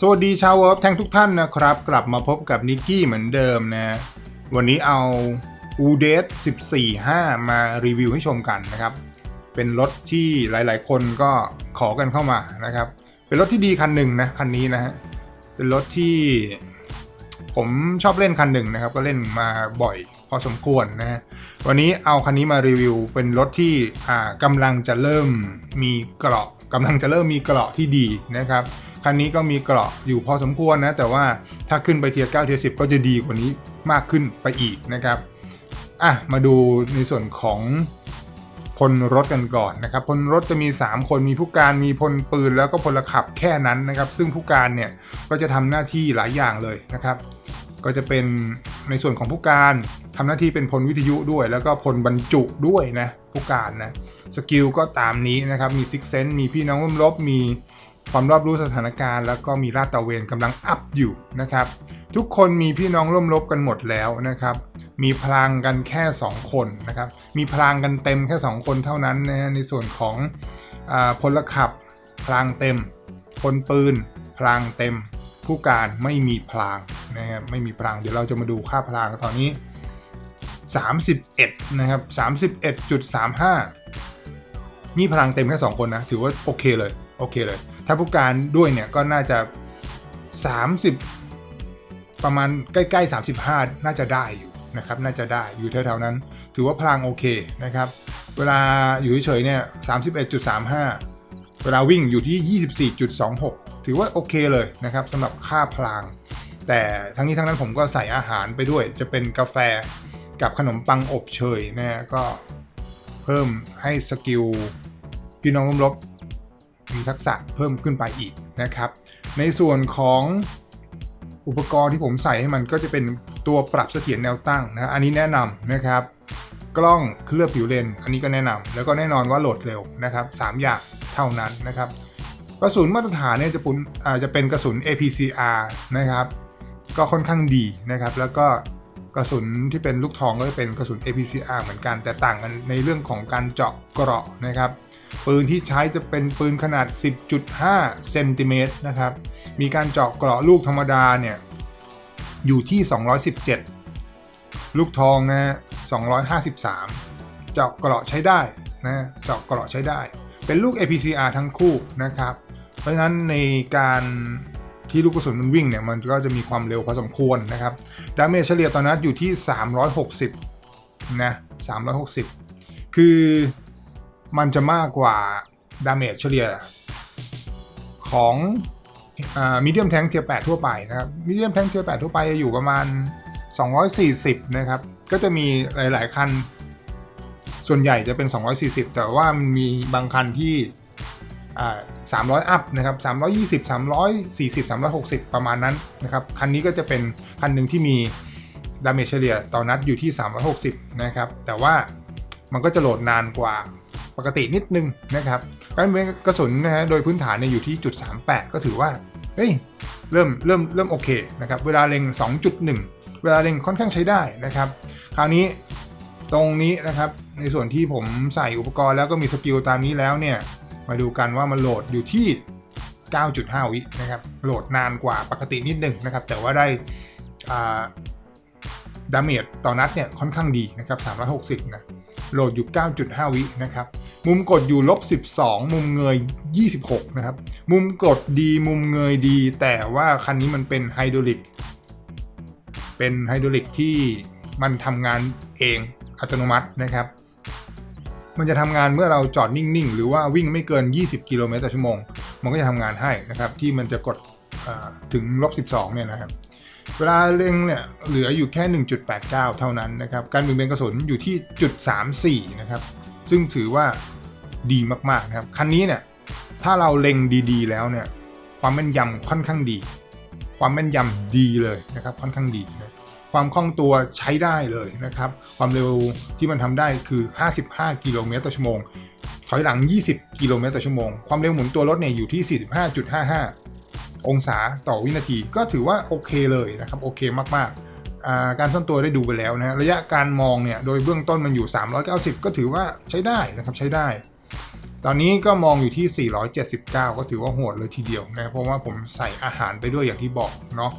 สวัสดีชาวเวิร์ฟแทงทุกท่านนะครับ กลับมาพบกับนิกกี้เหมือนเดิมนะ วันนี้เอา u d e 14.5 มารีวิวให้ชมกันนะครับ เป็นรถที่หลายๆ คนก็ขอกันเข้ามานะครับ เป็นรถที่ดีคันหนึ่งนะคันนี้นะฮะเป็นรถที่ผมชอบเล่นคันหนึ่งนะครับ ก็เล่นมาบ่อยพอสมควรนะ วันนี้เอาคันนี้มารีวิวเป็นรถที่อ่ากำลังจะเริ่มมีเกราะกำลังจะเริ่มมีเกราะที่ดีนะครับ คันนี้ก็มีเกราะอยู่พอสมควรนะ แต่ว่าถ้าขึ้นไปเทียร์9เทียร์10 ก็จะดีกว่านี้มากขึ้นไปอีกนะครับอะมาดูในส่วนของพลรถกันก่อนนะครับพลรถจะมี 3 คนมีผู้การมีพลปืนแล้วก็พลขับแค่นั้นนะครับ ซึ่งผู้การเนี่ยก็จะทำหน้าที่หลายอย่างเลยนะครับ ก็จะเป็นในส่วนของผู้การทำหน้าที่เป็นพลวิทยุด้วย แล้วก็พลบรรจุด้วยนะผู้การนะสกิลก็ตามนี้นะครับมีซิกเซนมีพี่น้องร่วมรบมี ความรอบรู้สถานการณ์แล้วก็มีลาดตะเวนกำลังอัพอยู่นะครับ ทุกคนมีพี่น้องร่วมรบกันหมดแล้วนะครับ มีพลังกันแค่ 2 คนนะครับ มีพลังกันเต็มแค่ 2 คนเท่านั้นนะในส่วนของอพลขับพลังเต็มพลปืนพลังเต็ม ผู้การไม่มีพลางนะครับไม่มีพลางเดี๋ยวเราจะมาดูค่าพลางตอนนี้ 31นะครับ31.35นี่พลังเต็มแค่ 2 คนนะถือว่าโอเคเลยโอเคเลย ถ้าผู้การด้วยเนี่ยก็น่าจะ 30 ประมาณใกล้ๆ 35 น่าจะได้อยู่นะครับน่าจะได้อยู่แถวๆนั้น ถือว่าพลังโอเคนะครับ เวลาอยู่เฉยๆเนี่ย31.35 เวลาวิ่งอยู่ที่ 24.26 ถือว่าโอเคเลยนะครับสำหรับค่าพลังแต่ทั้งนี้ทั้งนั้นผมก็ใส่อาหารไปด้วย จะเป็นกาแฟกับขนมปังอบเชยนะก็เพิ่มให้สกิลพี่น้องร่วมรบ มีทักษะเพิ่มขึ้นไปอีกนะครับ ในส่วนของอุปกรณ์ที่ผมใส่ให้มันก็จะเป็นตัวปรับเสถียรแนวตั้งนะอันนี้แนะนำนะครับ กล้องเคลือบผิวเลน อันนี้ก็แนะนำแล้วก็แน่นอนว่าโหลดเร็วนะครับ 3 อย่างเท่านั้นนะครับ กระสุนมาตรฐานเนี่ยจะปุนอาจจะเป็นกระสุน APCR นะครับ ก็ค่อนข้างดีนะครับ แล้วก็กระสุนที่เป็นลูกทองก็จะเป็นกระสุน APCR เหมือนกัน แต่ต่างกันในเรื่องของการเจาะเกราะนะครับ ปืนที่ใช้จะเป็นปืนขนาด 10.5 เซนติเมตรนะครับ มีการเจาะเกราะลูกธรรมดาเนี่ยอยู่ที่ 217 ลูกทองนะฮะ253 เจาะเกราะใช้ได้นะเจาะเกราะใช้ได้ เป็นลูก APCR ทั้งคู่นะครับ เพราะฉะนั้นในการที่ลูกกระสุนมันวิ่งเนี่ยมันก็จะมีความเร็วพอสมควรนะครับ ดาเมจเฉลี่ยตอนนั้นอยู่ที่ 360 นะ 360 คือ มันจะมากกว่าดาเมจเฉลี่ยของมีเดียมแทงเทียร์8ทั่วไปนะครับมีเดียมแทงเทียร์8ทั่วไปจะอยู่ประมาณ 240 นะครับ ก็จะมีหลาย ๆ คัน ส่วนใหญ่จะเป็น 240 แต่ว่ามีบางคันที่สามร้อยอัพนะครับสามร้อยยี่สิบสามร้อยสี่สิบสามร้อยหกสิบประมาณนั้นนะครับ คันนี้ก็จะเป็นคันหนึ่งที่มีดาเมจเฉลี่ยต่อนัดอยู่ที่ 360 นะครับ แต่ว่ามันก็จะโหลดนานกว่า ปกตินิดนึงนะครับการเป็นกระสุนนะฮะโดยพื้นฐานเนี่ยอยู่ที่จุด38 ก็ถือว่าเฮ้ยเริ่มเริ่มเริ่มโอเคนะครับเวลาเล็ง 2.1 เวลาเล็งค่อนข้างใช้ได้นะครับคราวนี้ตรงนี้นะครับในส่วนที่ผมใส่อุปกรณ์แล้วก็มีสกิลตามนี้แล้วเนี่ยมาดูกันว่ามันโหลดอยู่ที่ 9.5 วินะครับโหลดนานกว่าปกตินิดนึงนะครับแต่ว่าได้ดาเมจต่อนัดเนี่ยค่อนข้างดีนะครับ360นะโหลดอยู่ 9.5 วินะครับ มุมกดอยู่ลบ 12 มุมเงย 26 นะครับ มุมกดดีมุมเงยดี แต่ว่าคันนี้มันเป็นไฮดรอลิก เป็นไฮดรอลิกที่มันทำงานเองอัตโนมัตินะครับ มันจะทำงานเมื่อเราจอดนิ่ง ๆ หรือว่าวิ่งไม่เกิน 20 กิโลเมตรต่อชั่วโมง มันก็จะทำงานให้นะครับ ที่มันจะกดถึงลบ 12 เนี่ยนะครับเวลาเล็งเนี่ยเหลืออยู่แค่ 1.89 เท่านั้นนะครับ การบินเป็นกระสุนอยู่ที่จุด34 นะครับ ซึ่งถือว่า ดีมากๆนะครับ คันนี้เนี่ยถ้าเราเล็งดีๆ แล้วเนี่ยความแม่นยำค่อนข้างดี ความแม่นยำดีเลยนะครับค่อนข้างดีนะความคล่องตัวใช้ได้เลยนะครับ ความเร็วที่มันทำได้คือ 55 กิโลเมตรต่อชั่วโมง ถอยหลัง 20 กิโลเมตรต่อชั่วโมง ความเร็วหมุนตัวรถเนี่ยอยู่ที่ 45.55 องศาต่อวินาที ก็ถือว่าโอเคเลยนะครับ โอเคมากๆ การซ่อนตัวได้ดูไปแล้วนะ ระยะการมองเนี่ย โดยเบื้องต้นมันอยู่ 390 ก็ถือว่าใช้ได้นะครับ ใช้ได้ ตอนนี้ก็มองอยู่ที่ 479 ก็ถือว่าโหดเลยทีเดียวนะเพราะว่าผมใส่อาหารไปด้วยอย่างที่บอกเนาะ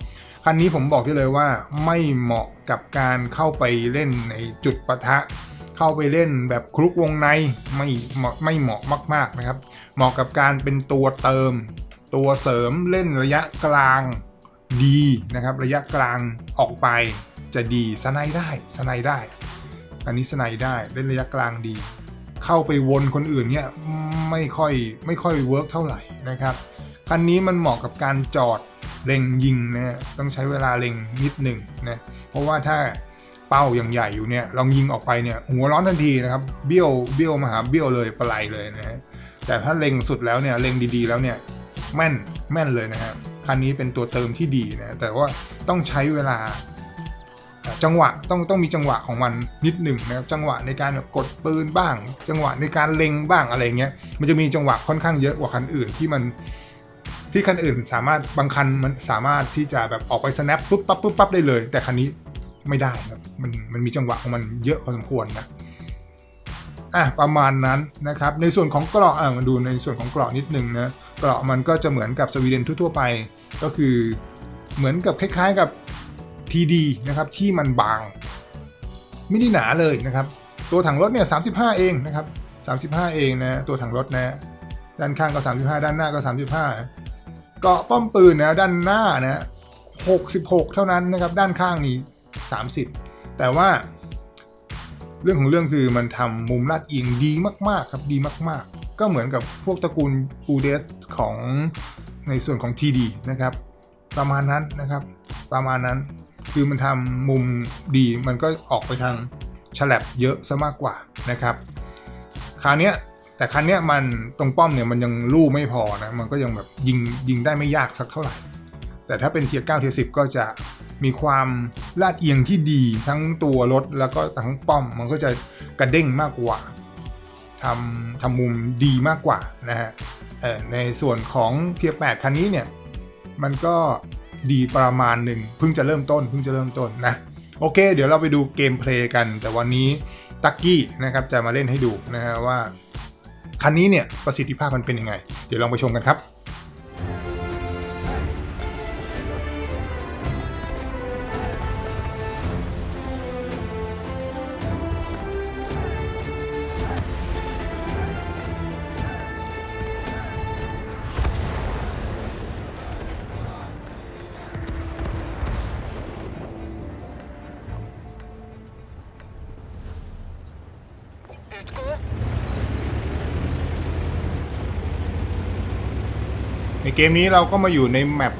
คันนี้ผมบอกได้เลยว่าไม่เหมาะกับการเข้าไปเล่นในจุดปะทะ เข้าไปเล่นแบบคลุกวงในไม่เหมาะไม่เหมาะมาก ๆนะครับ เหมาะกับการเป็นตัวเติม ตัวเสริมเล่นระยะกลางดีนะครับ ระยะกลางออกไปจะดีสไนด์ได้สไนด์ได้ อันนี้สไนด์ได้เล่นระยะกลางดี เข้าไปวนคนอื่นเนี่ยไม่ค่อยไม่ค่อยเวิร์กเท่าไหร่นะครับคันนี้มันเหมาะกับการจอดเล็งยิงนะต้องใช้เวลาเล็งนิดหนึ่งนะเพราะว่าถ้าเป้าอย่างใหญ่อยู่เนี่ยลองยิงออกไปเนี่ยหัวร้อนทันทีนะครับเบี้ยวเบี้ยวมาหาเบี้ยวเลยปลายเลยนะฮะแต่ถ้าเล็งสุดแล้วเนี่ยเล็งดีๆแล้วเนี่ยแม่นแม่นเลยนะฮะคันนี้เป็นตัวเติมที่ดีนะแต่ว่าต้องใช้เวลา จังหวะต้องต้องมีจังหวะของมันนิดหนึ่งนะครับจังหวะในการกดปืนบ้าง จังหวะในการเล็งบ้างอะไรเงี้ยมันจะมีจังหวะค่อนข้างเยอะกว่าคันอื่นที่มันที่คันอื่นสามารถบางคันมันสามารถที่จะแบบออกไป snap ปุ๊บปั๊บปุ๊บปั๊บได้เลย แต่คันนี้ไม่ได้ครับมันมันมีจังหวะของมันเยอะพอสมควรนะอะประมาณนั้นนะครับในส่วนของเกราะอะมาดูในส่วนของเกราะนิดนึงนะเกราะมันก็จะเหมือนกับสวีเดนทั่วๆไป ก็คือเหมือนกับคล้าย ๆ กับ TD นะครับที่มันบางไม่ได้หนาเลยนะครับ ตัวถังรถเนี่ย35 เองนะครับ35 เองนะตัวถังรถนะด้านข้างก็ 35 ด้านหน้าก็ 35 เกาะป้อมปืนนะด้านหน้านะ66 เท่านั้นนะครับด้านข้างนี่30 แต่ว่าเรื่องของเรื่องคือมันทำมุมลาดเอียงดีมาก ๆ ครับดีมาก ๆ ก็เหมือนกับพวกตระกูลอูเดสของในส่วนของ TD นะครับ ประมาณนั้นนะครับ ประมาณนั้น คือมันทำมุมดีมันก็ออกไปทางฉลับเยอะซะมากกว่านะครับคราวนี้แต่คันนี้มันตรงป้อมเนี่ยมันยังลู่ไม่พอนะมันก็ยังแบบยิงยิงได้ไม่ยากสักเท่าไหร่ แต่ถ้าเป็นเทียร์9เทียร์10ก็จะมีความลาดเอียงที่ดีทั้งตัวรถแล้วก็ทั้งป้อมมันก็จะกระเด้งมากกว่าทำทำมุมดีมากกว่านะฮะในส่วนของเทียร์8คันนี้เนี่ยมันก็ ดีประมาณหนึ่งเพิ่งจะเริ่มต้นเพิ่งจะเริ่มต้นนะโอเค เดี๋ยวเราไปดูเกมเพลย์กัน แต่วันนี้ตักกี้นะครับจะมาเล่นให้ดูนะฮะว่าคันนี้เนี่ยประสิทธิภาพมันเป็นยังไง เดี๋ยวลองไปชมกันครับ เกมนี้เราก็มาอยู่ในแมป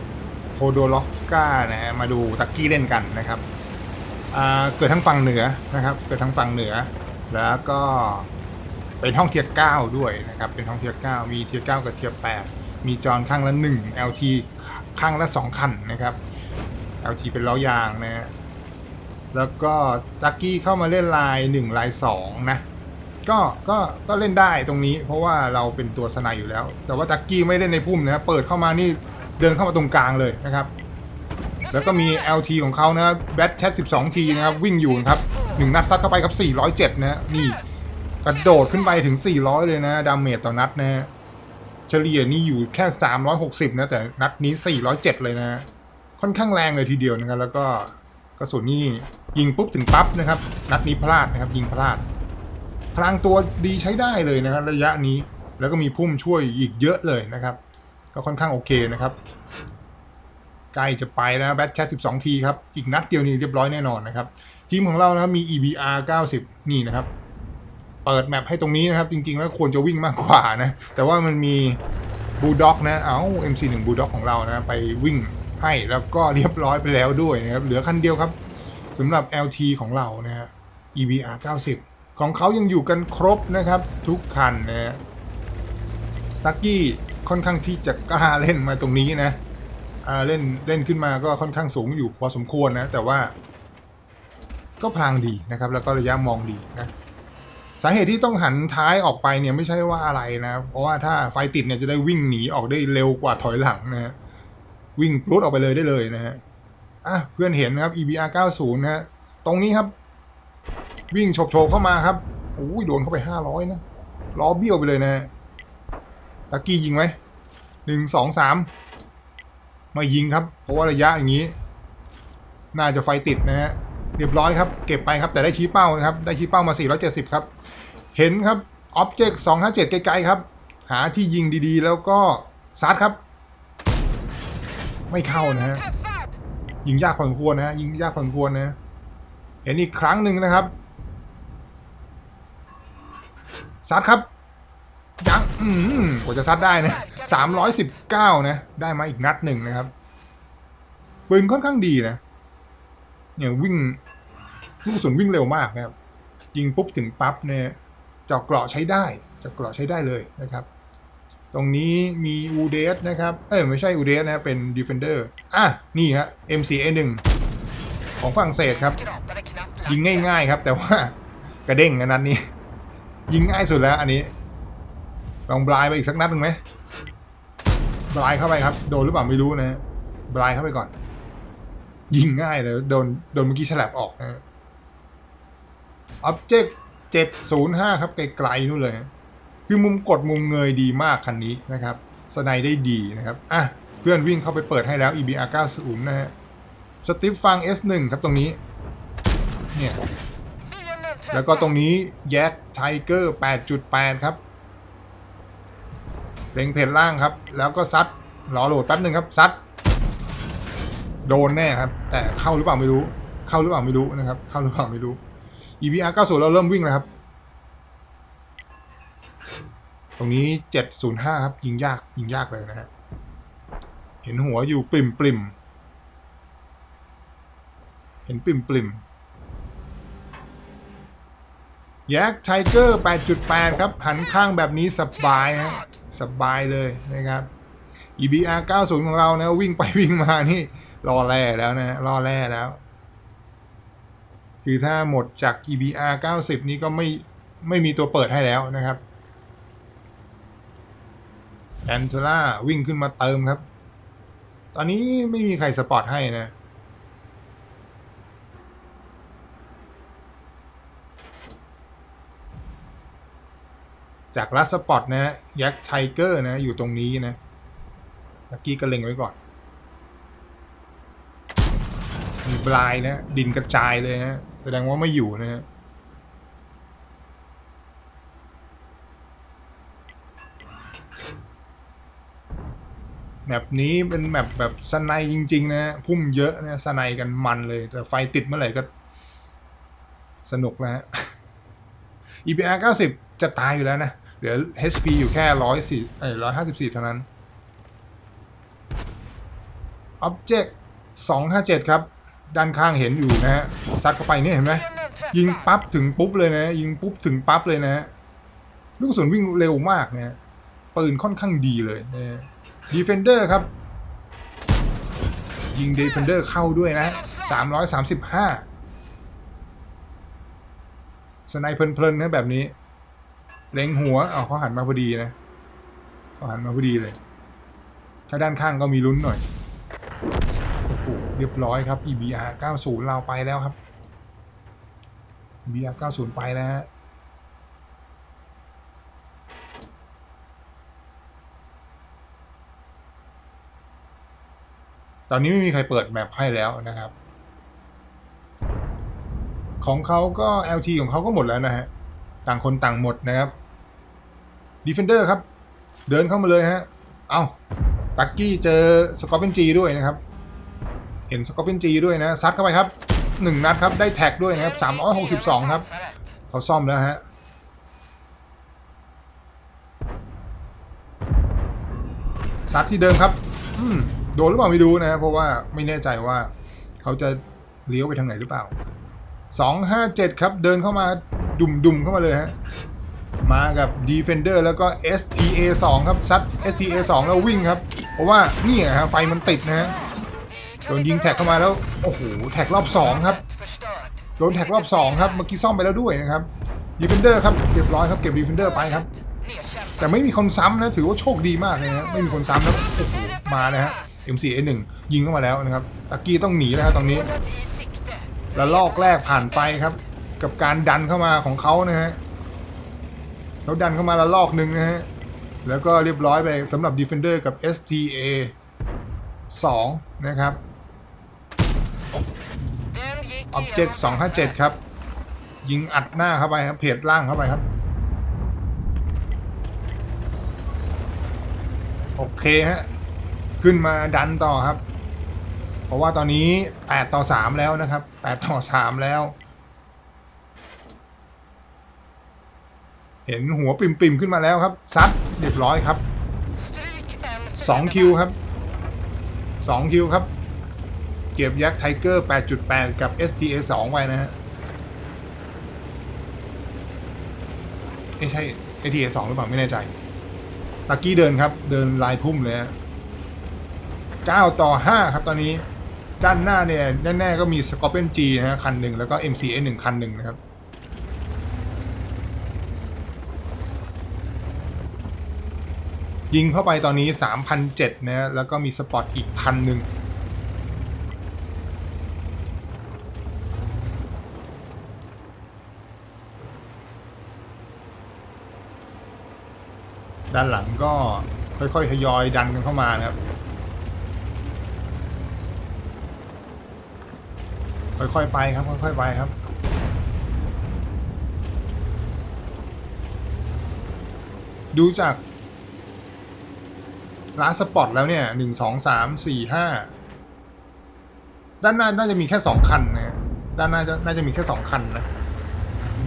โพโดลอฟกานะฮะมาดูตักกี้เล่นกันนะครับเกิดทั้งฝั่งเหนือนะครับ เกิดทั้งฝั่งเหนือ แล้วก็เป็นห้องเทียร์เก้าด้วยนะครับ เป็นห้องเทียร์เก้ามีเทียร์เก้ากับเทียร์แปดมีจอนข้างละหนึ่ง LT ข้างละสองคันนะครับ LT เป็นล้อยางนะฮะแล้วก็ตักกี้เข้ามาเล่นลาย1ลาย2นะ ก็ก็ก็เล่นได้ตรงนี้ เพราะว่าเราเป็นตัวสนายอยู่แล้ว แต่ว่าตักกี้ไม่เล่นในพุ่มนะเปิดเข้ามานี่เดินเข้ามาตรงกลางเลยนะครับ แล้วก็มี LT ของเขานะแบทแชท12 ทีนะครับ วิ่งอยู่นะครับหนึ่งนัดซัดเข้าไปครับ 407 นะนี่กระโดดขึ้นไปถึง 400 เลยนะดาเมจต่อนัดนะฮะเฉลี่ยนี่อยู่แค่ 360 นะ แต่นัดนี้ 407 เลยนะ ค่อนข้างแรงเลยทีเดียวนะครับ แล้วก็กระสุนนี่ยิงปุ๊บถึงปั๊บนะครับ นัดนี้พลาดนะครับ ยิงพลาด พลังตัวดีใช้ได้เลยนะครับ ระยะนี้แล้วก็มีพุ่มช่วยอีกเยอะเลยนะครับ ก็ค่อนข้างโอเคนะครับ ใกล้จะไปแล้วแบทแชท12 ทีครับ อีกนัดเดียวนี้เรียบร้อยแน่นอนนะครับ ทีมของเรานะครับมี EBR 90 นี่นะครับ เปิดแมปให้ตรงนี้นะครับ จริงๆ แล้วควรจะวิ่งมากกว่านะ แต่ว่ามันมีบูด็อกนะเอา MC1 บูด็อกของเรานะไปวิ่งให้แล้วก็เรียบร้อยไปแล้วด้วยนะครับ เหลือคันเดียวครับสำหรับ LT ของเรานะฮะ EBR 90 ของเขายังอยู่กันครบนะครับ ทุกคันนะฮะตักกี้ค่อนข้างที่จะกล้าเล่นมาตรงนี้นะเล่นเล่นขึ้นมาก็ค่อนข้างสูงอยู่พอสมควรนะ แต่ว่า ก็พลางดีนะครับ แล้วก็ระยะมองดีนะสาเหตุที่ต้องหันท้ายออกไปเนี่ยไม่ใช่ว่าอะไรนะ เพราะว่าถ้าไฟติดเนี่ยจะได้วิ่งหนีออกได้เร็วกว่าถอยหลังนะฮะวิ่งปลุดออกไปเลยได้เลยนะฮะอะเพื่อนเห็นนะครับ EBR 90นะฮะตรงนี้ครับ วิ่งโฉบๆเข้ามาครับโอ้ยโดนเข้าไป500นะล้อเบี้ยวไปเลยนะตะกี้ยิงไหมหนึ่งสองสามไม่ยิงครับ เพราะว่าระยะอย่างนี้ น่าจะไฟติดนะฮะเรียบร้อยครับเก็บไปครับแต่ได้ชี้เป้านะครับ ได้ชี้เป้ามา 470 ครับ เห็นครับ Object 257 ไกลๆครับ หาที่ยิงดีๆ แล้วก็ซัดครับ ไม่เข้านะฮะยิงยากพอสมควรนะฮะยิงยากพอสมควรนะเห็นอีกครั้งหนึ่งนะครับ ซัดครับ ยัง อืมกว่าจะซัดได้นะ319นะ ได้มาอีกนัดหนึ่งนะครับ ปืนค่อนข้างดีนะ เนี่ยวิ่งลูกกระสุนวิ่งเร็วมากนะครับ ยิงปุ๊บถึงปั๊บเนี่ยเจาะเกราะใช้ได้เจาะเกราะใช้ได้เลยนะครับ ตรงนี้มีอูเดสนะครับ เอ้ยไม่ใช่อูเดสนะเป็น Defender อะ นี่ฮะ MCA1 ของฝรั่งเศสครับ ยิงง่าย ๆ ครับ แต่ว่ากระเด้งอันนั้นนี้ ยิงง่ายสุดแล้วอันนี้ ลองบลายไปอีกสักนัดหนึ่งไหมบลายเข้าไปครับ โดนหรือเปล่าไม่รู้นะบลายเข้าไปก่อน ยิงง่ายเลยโดนโดนเมื่อกี้ฉลับออกนะ Object 705ครับไกลๆนู่นเลย คือมุมกดมุมเงยดีมากคันนี้นะครับ สไนได้ดีนะครับอะเพื่อนวิ่งเข้าไปเปิดให้แล้ว EBR 90นะฮะสติฟฟัง S1 ครับตรงนี้ เนี่ย แล้วก็ตรงนี้แยกไทเกอร์ 8.8 ครับ เล็งเพจล่างครับ แล้วก็ซัดรอโหลดแป๊บหนึ่งครับซัดโดนแน่ครับ แต่เข้าหรือเปล่าไม่รู้ เข้าหรือเปล่าไม่รู้นะครับ เข้าหรือเปล่าไม่รู้ EBR 90เราเริ่มวิ่งแล้วครับ ตรงนี้ 705 ครับ ยิงยากยิงยากเลยนะฮะเห็นหัวอยู่ปริมปริมเห็นปริมปริมๆ แยกไทเกอร์8.8 ครับ หันข้างแบบนี้สบายฮะสบายเลยนะครับ EBR 90 ของเรานะวิ่งไปวิ่งมานี่รอแร่แล้วนะรอแร่แล้ว คือถ้าหมดจาก EBR 90 นี้ก็ไม่ไม่มีตัวเปิดให้แล้วนะครับแอนเทล่าวิ่งขึ้นมาเติมครับ ตอนนี้ไม่มีใครสปอร์ตให้นะ จากลัสปอร์ตนะยักษ์ไทเกอร์นะ อยู่ตรงนี้นะตะกี้ก็เล็งไว้ก่อน มีบลายนะ ดินกระจายเลยนะ แสดงว่าไม่อยู่นะฮะแมปนี้เป็นแมปแบบสไนจริง ๆ นะพุ่มเยอะนะสไนกันมันเลย แต่ไฟติดเมื่อไหร่ก็ สนุกนะฮะ EPR 90 จะตายอยู่แล้วนะ เหลือ HP อยู่แค่ร้อยสี่เอ้ยร้อยห้าสิบสี่เท่านั้น Object 257ครับ ด้านข้างเห็นอยู่นะฮะซัดเข้าไปนี่เห็นไหมยิงปั๊บถึงปุ๊บเลยนะ ยิงปุ๊บถึงปั๊บเลยนะลูกกระสุนวิ่งเร็วมากนะปืนค่อนข้างดีเลยนะดีเฟนเดอร์ครับ ยิงดีเฟนเดอร์เข้าด้วยนะ335สไนเพลินๆนะแบบนี้ เล็งหัวเอาเขาหันมาพอดีนะเขาหันมาพอดีเลย ถ้าด้านข้างก็มีลุ้นหน่อยโอ้โหเรียบร้อยครับ EBR 90เราไปแล้วครับ EBR 90ไปแล้วฮะตอนนี้ไม่มีใครเปิดแมปให้แล้วนะครับ ของเขาก็ LT ของเขาก็หมดแล้วนะฮะ ต่างคนต่างหมดนะครับ Defender ครับ เดินเข้ามาเลยฮะ เอาตักกี้เจอสกอร์เปนจีด้วยนะครับ เห็นสกอร์เปนจีด้วยนะ ซัดเข้าไปครับหนึ่งนัดครับ ได้แท็กด้วยนะครับสามร้อยหกสิบสองครับ เขาซ่อมแล้วฮะซัดที่เดิมครับ อืม โดนหรือเปล่าไม่รู้นะ เพราะว่าไม่แน่ใจว่าเขาจะเลี้ยวไปทางไหนหรือเปล่าสองห้าเจ็ดครับ เดินเข้ามา ดุมดุมๆเข้ามาเลยฮะ มากับ Defender แล้วก็ STA 2 ครับซัด STA 2 แล้ววิ่งครับ เพราะว่านี่ฮะไฟมันติดนะฮะ โดนยิงแท็กเข้ามาแล้ว โอ้โห แท็กรอบ 2 ครับ โดนแท็กรอบ 2 ครับ เมื่อกี้ซ่อมไปแล้วด้วยนะครับ Defender ครับเรียบร้อยครับเก็บ Defender ไปครับ แต่ไม่มีคนซ้ำนะ ถือว่าโชคดีมากเลยนะไม่มีคนซ้ำแล้วโอ้โหมานะฮะ M4A1 ยิงเข้ามาแล้วนะครับตะกี้ต้องหนีแล้วครับตรงนี้ แล้วลอกแรกผ่านไปครับ กับการดันเข้ามาของเขานะฮะเขาดันเข้ามาล้วลอกหนึ่งนะฮะ แล้วก็เรียบร้อยไปสำหรับ Defender กับ STA 2 นะครับ Object 257 ครับ ยิงอัดหน้าเข้าไปครับ เพจล่างเข้าไปครับ โอเคฮะ ขึ้นมาดันต่อครับ เพราะว่าตอนนี้ 8 ต่อ 3 แล้วนะครับ 8 ต่อ 3 แล้ว เห็นหัวปิ่มๆขึ้นมาแล้วครับ ซัดเรียบร้อยครับ2คิวครับ2คิวครับ เก็บยักษ์ไทเกอร์ 8.8 กับ STA 2 ไว้นะฮะเอ้ยใช่ STA 2 หรือเปล่า ไม่แน่ใจลักกี้เดินครับ เดินลายพุ่มเลยฮะ9ต่อ 5 ครับตอนนี้ด้านหน้าเนี่ย แน่ ๆ ก็มี Scorpion G นะฮะคันหนึ่งแล้วก็ MCA 1 คันหนึ่งนะครับ ยิงเข้าไปตอนนี้ 3,007นะฮะแล้วก็มีสปอตอีกพันหนึ่งด้านหลังก็ค่อยๆทยอยดันกันเข้ามานะครับ ค่อยๆไปครับ ค่อยๆไปครับ ดูจาก ร้านสปอตแล้วเนี่ยหนึ่งสองสามสี่ห้าด้านหน้าน่าจะมีแค่สองคันนะด้านหน้าจะน่าจะมีแค่สองคันนะ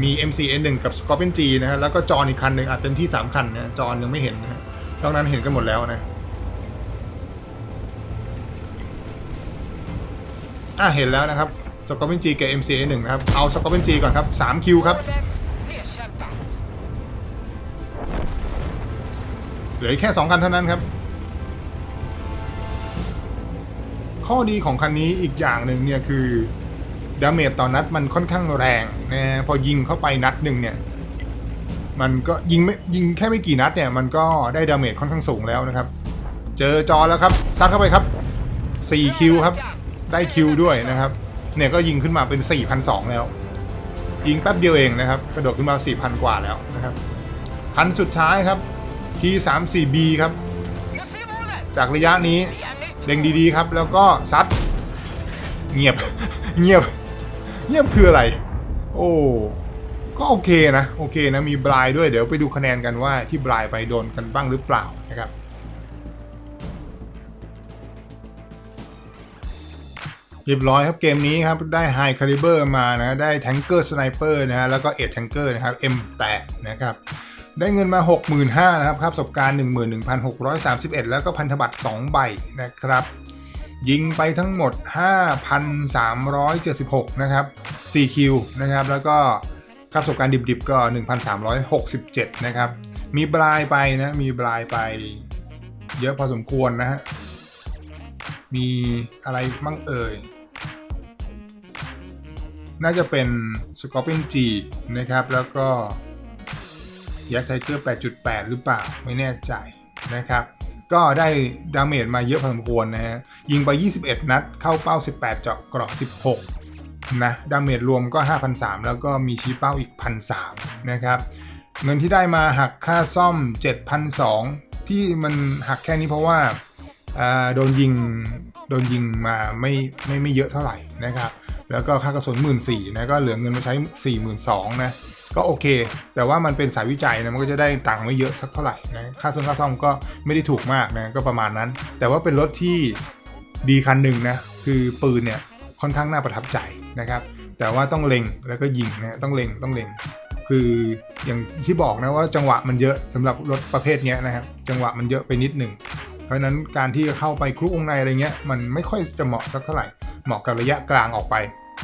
มี MCN 1กับ Scorpion G นะฮะแล้วก็จอนอีกคันหนึ่งอาจเต็มที่3คันนะจอนยังไม่เห็นนะฮะนอกนั้นเห็นกันหมดแล้วนะอะเห็นแล้วนะครับ Scorpion G กับ MCN 1นะครับ เอา Scorpion G ก่อนครับ3คิวครับ เหลือแค่ 2 คันเท่านั้นครับ ข้อดีของคันนี้อีกอย่างหนึ่งเนี่ยคือดาเมจต่อนัดมันค่อนข้างแรงนะพอยิงเข้าไปนัดหนึ่งเนี่ย มันก็ยิงไม่ยิงแค่ไม่กี่นัดเนี่ย มันก็ได้ดาเมจค่อนข้างสูงแล้วนะครับ เจอจอแล้วครับซัดเข้าไปครับ4คิวครับ ได้คิวด้วยนะครับ เนี่ยก็ยิงขึ้นมาเป็น4,200แล้ว ยิงแป๊บเดียวเองนะครับ กระโดดขึ้นมา4,000กว่าแล้วนะครับคันสุดท้ายครับ T34B ครับ จากระยะนี้ เล็งดีๆครับ แล้วก็ซัด เงียบ เงียบ เงียบคืออะไร โอ้ ก็โอเคนะ โอเคนะ มีบลายด้วย เดี๋ยวไปดูคะแนนกันว่าที่บลายไปโดนกันบ้างหรือเปล่านะครับเรียบร้อยครับเกมนี้ครับ ได้ไฮคาลิเบอร์มานะ ได้แทงเกอร์สไนเปอร์นะฮะแล้วก็เอทแทงเกอร์นะครับ M แตกนะครับ ได้เงินมา 65,000นะครับค่าประสบการณ์ 11,631 แล้วก็พันธบัตร2ใบนะครับ ยิงไปทั้งหมด 5,376 นะครับ 4 คิวนะครับ แล้วก็ค่าประสบการณ์ดิบๆก็ 1,367 นะครับ มีบลายไปนะ มีบลายไปเยอะพอสมควรนะฮะ มีอะไรมั่งเอ่ย น่าจะเป็น Scorpion G นะครับ แล้วก็ ยักษ์ไทเกอร์ 8.8 หรือเปล่า ไม่แน่ใจนะครับ ก็ได้ดาเมจมาเยอะพอสมควรนะฮะ ยิงไป 21 นัด เข้าเป้า 18 เจาะเกราะ 16 นะ ดาเมจรวมก็5,300แล้วก็มีชี้เป้าอีก1,300นะครับ เงินที่ได้มาหักค่าซ่อม7,200ที่มันหักแค่นี้เพราะว่าอ่าโดนยิง โดนยิงมาไม่ไม่ไม่เยอะเท่าไหร่นะครับ แล้วก็ค่ากระสุน 1 4ื่นนะ ก็เหลือเงินมาใช้ 42,000นะ ก็โอเค แต่ว่ามันเป็นสายวิจัยนะมันก็จะได้ตังค์ไม่เยอะสักเท่าไหร่นะค่าซ่อมค่าซ่อมก็ไม่ได้ถูกมากนะก็ประมาณนั้น แต่ว่าเป็นรถที่ดีคันหนึ่งนะคือปืนเนี่ยค่อนข้างน่าประทับใจนะครับ แต่ว่าต้องเล็งแล้วก็ยิงนะต้องเล็งต้องเล็ง คืออย่างที่บอกนะว่าจังหวะมันเยอะสำหรับรถประเภทเนี้ยนะครับจังหวะมันเยอะไปนิดหนึ่งเพราะนั้นการที่จะเข้าไปคลุกวงในอะไรเงี้ยมันไม่ค่อยจะเหมาะสักเท่าไหร่เหมาะกับระยะกลางออกไป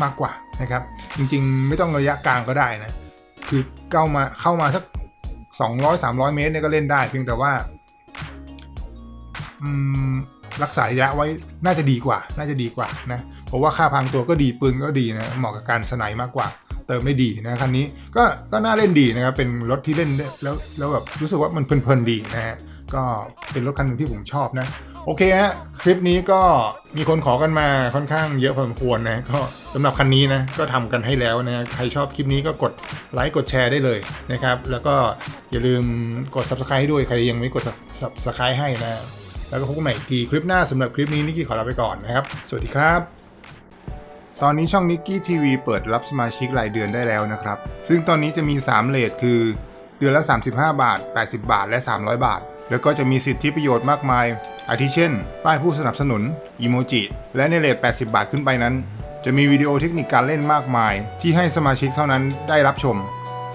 มากกว่านะครับ จริงๆ ไม่ต้องระยะกลางก็ได้นะ คือเข้ามาเข้ามาสัก200 300เมตรเนี่ยก็เล่นได้ เพียงแต่ว่าอืมรักษาระยะไว้น่าจะดีกว่า น่าจะดีกว่านะเพราะว่าค่าพังตัวก็ดีปืนก็ดีนะเหมาะกับการสไนมากกว่า เติมได้ดีนะคันนี้ก็ก็น่าเล่นดีนะครับเป็นรถที่เล่นแล้วแล้วแบบรู้สึกว่ามันเพลินๆดีนะฮะก็เป็นรถคันหนึ่งที่ผมชอบนะ โอเคฮะคลิปนี้ก็มีคนขอกันมาค่อนข้างเยอะพอสมควรนะก็สำหรับคันนี้นะก็ทำกันให้แล้วนะใครชอบคลิปนี้ก็กดไลค์กดแชร์ได้เลยนะครับแล้วก็อย่าลืมกด subscribe ให้ด้วยใครยังไม่กด subscribe ให้นะแล้วก็พบกันใหม่ทีคลิปหน้าสำหรับคลิปนี้นิกกี้ขอลาไปก่อนนะครับ สวัสดีครับตอนนี้ช่องนิกกี้ทีวีเปิดรับสมาชิกรายเดือนได้แล้วนะครับ ซึ่งตอนนี้จะมี 3 เลทคือ เดือนละ 35 บาท 80 บาท และ 300 บาท แล้วก็จะมีสิทธิประโยชน์มากมาย อาทิเช่น ป้ายผู้สนับสนุน อีโมจิ และในเลท80 บาทขึ้นไปนั้น จะมีวิดีโอเทคนิคการเล่นมากมาย ที่ให้สมาชิกเท่านั้นได้รับชม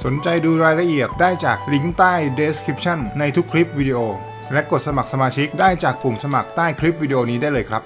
สนใจดูรายละเอียดได้จากลิงก์ใต้ description ในทุกคลิปวิดีโอ และกดสมัครสมาชิกได้จากปุ่มสมัครใต้คลิปวิดีโอนี้ได้เลยครับ